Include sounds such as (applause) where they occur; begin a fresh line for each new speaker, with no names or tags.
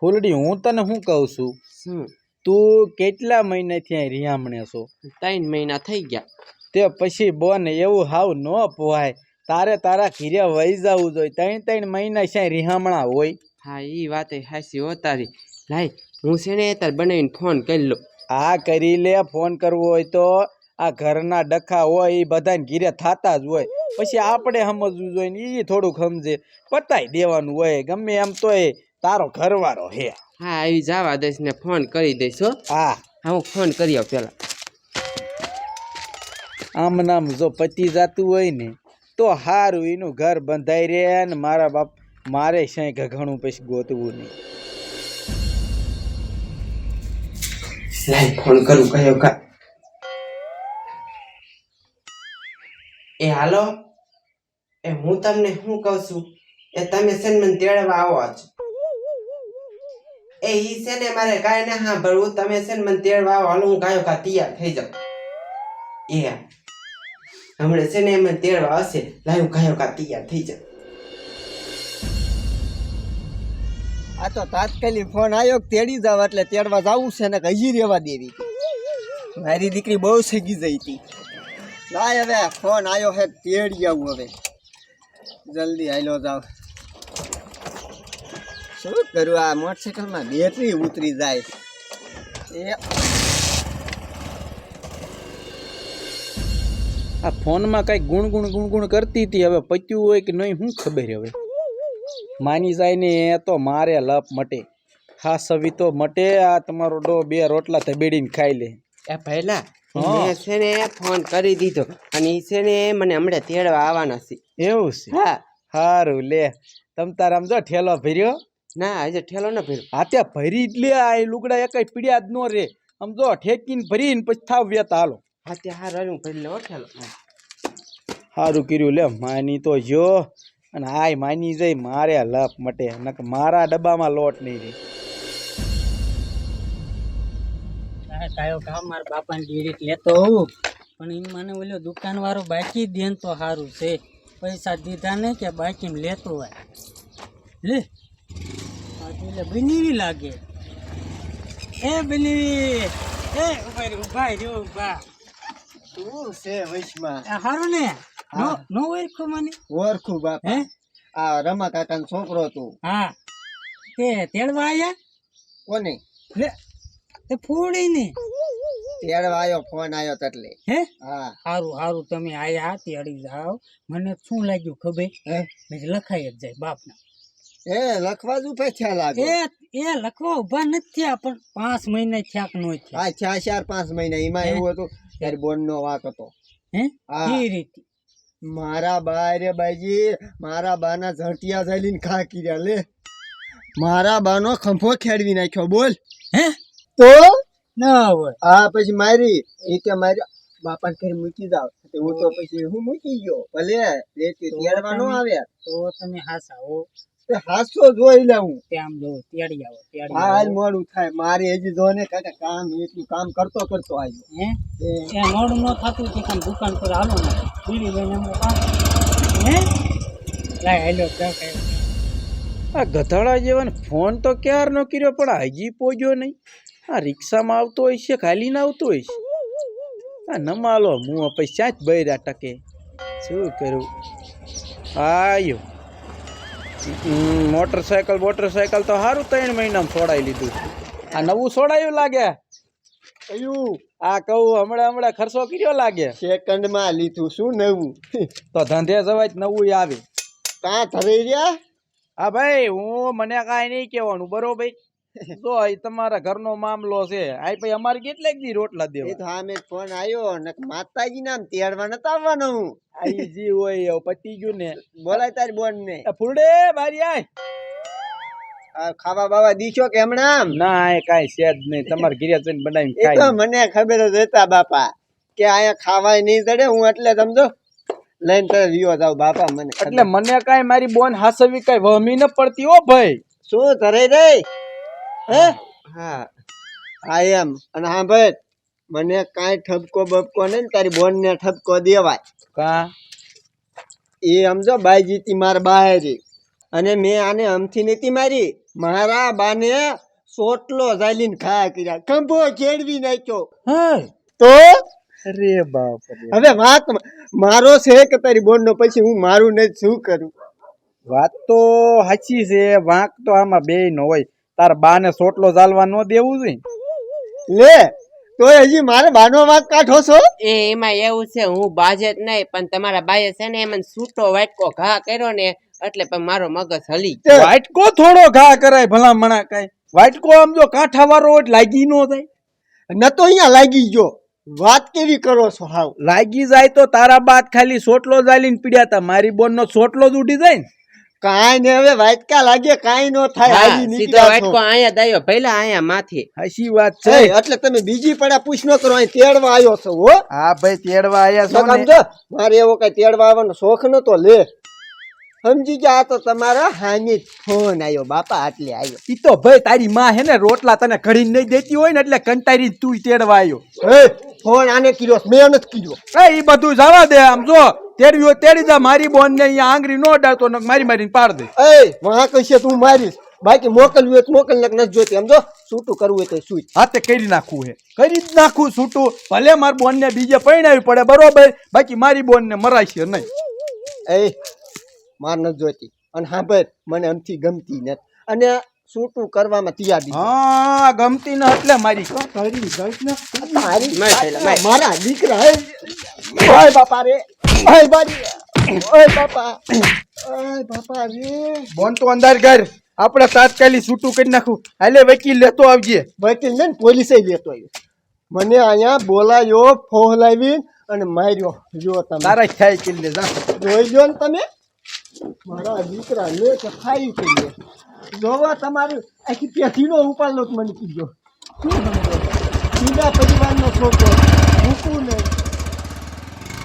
ફૂલડી હું તને શું કહું છું?
શું?
તું કેટલા મહિનાથી અહીં રિયામણે છો?
ત્રણ મહિના થઈ ગયા.
તે પછી બોન એવું હાવ ન પોહાય. તારે તારા ઘીરે વહી જવું જોઈએ. ત્રણ ત્રણ મહિના છે રિહામણા હોય.
હા એ વાત હાસી હો તારી. લાઈ હું છે ને તાર બનાવીને ફોન કરી લો
આ કરી લે ફોન કરવો હોય તો. આ ઘરના ડખા હોય એ બધાને ઘીરે થતા જ હોય. પછી આપણે સમજવું જોઈએ ને એ થોડુંક સમજે. પતાઈ દેવાનું હોય ગમે એમ તો એ તારો ઘરવાળો હે.
હા આવી જવા દઈશ ને ફોન કરી દઈશ હો.
હા.
હા હું ફોન કરી આવ પેલા.
આમ નામ જો પતી જાતું હોય ને તો હારું એનું ઘર બંધાઈ રહે ને મારા બાપ મારે સાંઈ ઘઘણું પછી ગોતવું નહીં.
ફોન કરું કયો કા. એ હાલો એ હું તમને શું કહું છું? એ તમે છે ને મને તેડવા આવો જ એ છે ને મારે કાંઈ ના સાંભળવું. તમે છે ને મને તેડવા આવો. હાલો, હું ગાયો કા તૈયાર થઈ જાઉં. એ. હમણાં છે ને મને તેડવા હશે. લાય ગાયો કા તૈયાર થઈ જાઉં.
આ તો તાત્કાલિક ફોન આવ્યો તેડી જાવ એટલે તેડવા જવું છે ને હજી રહેવા દેવી. મારી દીકરી બહુ સગી જઈ હતી. લાય હવે ફોન આવ્યો હે તેડી આવું હવે. જલ્દી આયલો જાવ. શું કરું? આ મોટરસાઇકલમાં બેટરી ઉતરી જાય એ
આ ફોનમાં કાંઈ ગુણ ગુણ ગુણ ગુણ કરતી હતી હવે પત્યું હોય કે નહીં શું ખબર હવે? માની જાય ને એ તો મારે લપ મટે. હા સવી તો મટે આ તમારો ડો બે રોટલા તબેડીને ખાઈ લે.
એ પહેલા મેં છે ને ફોન કરી દીધો અને એ છે ને મને હમણાં તેડવા આવવાના છે.
એવું છે?
હા.
સારું લે. તમ તાર આમ જો ઠેલો ભર્યો.
ના આજે ઠેલો ને ભરી
હા ત્યાં ભરી જ લે આ એ લુગડા એકાઈ પીડ્યા જ ન રે. આમ જો ઠેકીને ભરીને પછી થાવ વેતા હાલો.
હા તે હા ભરી લેવો ઠેલો.
સારું કર્યું લે માની તો જો. અને આય માની જઈ મારે લપ મટે. નકર મારા ડબ્બામાં લોટ નહીં રે
કાયો કામ મારા બાપાને ગીરીત લેતો હોઉં. પણ એમ મને ઓલો દુકાનવાળો બાકી દે ને તો સારું છે. પૈસા દીધા ને કે બાકી લેતો હોય. લે. એટલે બનેવી લાગે. એ બનેવી એ ઊભા ઊભા રે ઊભા.
શું છે વૈશમાં?
હારું ને? નો ઓળખો મને?
ઓળખું
હે?
આ રમા કાકાનો છોકરો તું
હા. તે તેડવા આયા?
કોને?
લે તે ફૂડી ને
તેડવા આયો ફોન આયો એટલે
હે?
હા.
સારું હારું તમે આયા તેડી જાઓ. મને શું લાગ્યું ખબર?
હે?
મેં લખાઈ જ જાય બાપના.
એ લખવા જ ઊભા થયા લાગે.
એ એ લખવા ઊભા નથી થયા પણ પાંચ મહિના થયા નો થયા.
આ થયા ચાર પાંચ મહિના એમાં એવું હતું ત્યારે બોન નો વાક હતો.
હે? એ રીતે.
મારા બા રે બાઈજી મારા બાના ઝટિયા ઝાલીને ખા કર્યા લે. મારા બાનો ખંભો ખેડવી નાખ્યો બોલ.
હે?
તો?
ના હોય.
આ પછી મારી એ કે મારી બાપાને ઘરે મૂકી જાવ. હું તો પછી હું મૂકી ગયો ભલે રેતી તેડવા નો આવ્યા.
તો તમે હાસા હો.
હાસો જોઈ લેવું
તે આમ જો તેડી આવો તેડી
હા હાલ મોડું થાય. મારે હજી જો ને કાકા કામ એટલું કામ કરતો કરતો આવ્યો.
હે?
એ.
મોડું ન થતું કે કામ દુકાન પર હાલો ને. બીડી લઈને હું કામ હે? લાય હેલો ક્યાં કઈ.
આ ગધાડા જેવાને ફોન તો ક્યારનો કર્યો પણ હજી પહોંચ્યો નહીં. આ રિક્ષામાં આવતો હોય છે ખાલી ના આવતો હોય છે? આ નમાલો હું પછી ક્યાં જ બૈરા ટકે. શું કરું? આયો. મોટરસાયકલ મોટરસાયકલ તો સારું ત્રણ મહિનામાં છોડાવી લીધું. આ નવું છોડાયું લાગે?
કયું?
આ કહું હમણાં હમણાં ખર્ચો કર્યો લાગે?
સેકન્ડમાં લીધું શું નવું? (laughs)
તો ધંધે જવાય નવું આવે.
કાં થઈ રહ્યા?
હા ભાઈ હું મને કાંઈ નહીં કહેવાનું બરોબર? (laughs) જો તમારા ઘરનો મામલો છે આ ભાઈ અમારે કેટલાક દી રોટલા
એ
દેવા?
તો આમે ફોન આવ્યો ને માતાજી નામ તેડવા નતા આવવાનું. હું
આઈ જી હોય પતી ગયું ને.
બોલાય તારી બોન ને
ફૂડે બારી આય.
ખાવા બાવા દીશો કે હમણાં?
ના એ કાંઈ છે જ નહીં. તમારે ઘીરે જઈને બનાવી
એ તો મને ખબર જ હતા બાપા કે આયા ખાવાય નહીં ચડે. હું એટલે સમજો લઈને તો વિયો જાવ બાપા મને
એટલે મને કાઈ મારી બોન હાસવી કઈ વહમી ન પડતી હો ભાઈ.
શું કરે રે? હે?
હા.
હા એમ. અને હા ભાઈ મને કાંઈ ઠપકો બપકો નહીં ને તારી બોન ને ઠપકો દેવાય.
કા?
એ સમજો બાઈ જીતી માર બાય અને મેં આને અમથી નીતિ મારી. મારા બાને સોટલો ઝાલીને ખા કર્યા. કંભો ખેડવી નાખ્યો.
હા?
તો?
અરે બાપ
હવે વાત મારો છે કે તારી બોનનો? પછી હું મારું ને શું કરું?
વાત તો સાચી છે. વાંક તો આમાં બે નો હોય. તાર બાને સોટલો ચાલવા ન દેવું જોઈએ.
લે તોય હજી મારે બાનો વાંક કાઢો છો?
એ એમાં એવું છે હું બાજે જ નહીં પણ તમારા બાએ છે ને એમ સૂટો વાટકો ઘા કર્યો ને એટલે પણ મારો મગજ હલી ગયો.
વાટકો થોડો ઘા કરાય ભલા મણા કઈ. વાટકો આમ જો કાંઠા વાળો હોય લાગી ન જાય.
ન તો અહીંયા લાગી ગયો. વાત કેવી કરો છો હાવ?
લાગી જાય તો તારા બાદ ખાલી સોટલો જાલીને પીડ્યા તા. મારી બોન નો સોટલો જ ઉડી જાય ને.
કાંઈ ને હવે વાટકા લાગે કાંઈ નો થાય
હાજી
નીકળ્યા
વાટકો
આયા
અહીંયા દાયો પહેલા આયા માથે.
હસી વાત છે.
એટલે તમે બીજી પડા પૂછ ન કરો અહીં તેડવા આવ્યો છો હો.
હા ભાઈ તેડવા આયા છો ને.
મારે એવો કઈ તેડવા આવવાનો શોખ નતો લે. સમજી ગયા આ તો તમારા હાની ફોન આવ્યો બાપા આટલે આવ્યો.
ઈ તો ભાઈ તારી માં હે ને રોટલા તને ઘડીને નહીં દેતી હોય ને એટલે કંટાળી તું તેડવા આવ્યો.
એ ફોન આને કર્યો મેં નથી કર્યો
એ બધું જવા દે આમ જો. તેડ્યો તેડી જા મારી બોન ને અહીંયા આંગળી નો અડાડતો ને મારી મારીને પાડ દે.
એ વાં કહીશે તું મારીશ. બાકી મોકલવું હોય તો મોકલ ને નથી જોતી આમ જો છૂટું કરવું હોય તો સૂટ
હાથે કરી નાખવું હે. કરી જ નાખું છૂટું ભલે માર બોન ને બીજે પરણાવી પડે બરોબર? બાકી મારી બોન ને મરાશે નહીં.
એ માર નથી જોતી અને હા ભાઈ મને અમથી ગમતી નથી. અને છૂટું કરવામાં તૈયાર દીધી.
હા ગમતી ન એટલે મારી તારી ગઈ
તારી
માર
દીકરા હે ઓય બાપા રે ઓય બારી ઓય બાપા ઓય બાપા રે.
બોન તો અંદર કર આપણે તાત્કાલિક છૂટું કરી નાખું. હાલે વકીલ લેતો આવજે.
વકીલ ને પોલીસે લેતો આવ્યો. મને અહીંયા બોલાયો ફોહલાવી અને માર્યો. જો તમે.
તારા ખ્યાલ કિલ્લે જા.
જોઈ જો ને તમે. મારા દીકરા લે સફાઈ થઈ ગયો જોવા તમારું, આખી પેઢીનો ઉપાડલો મને કીધો. શું સમજો? સીધા પરિવારનો છોકરો મૂકું નહીં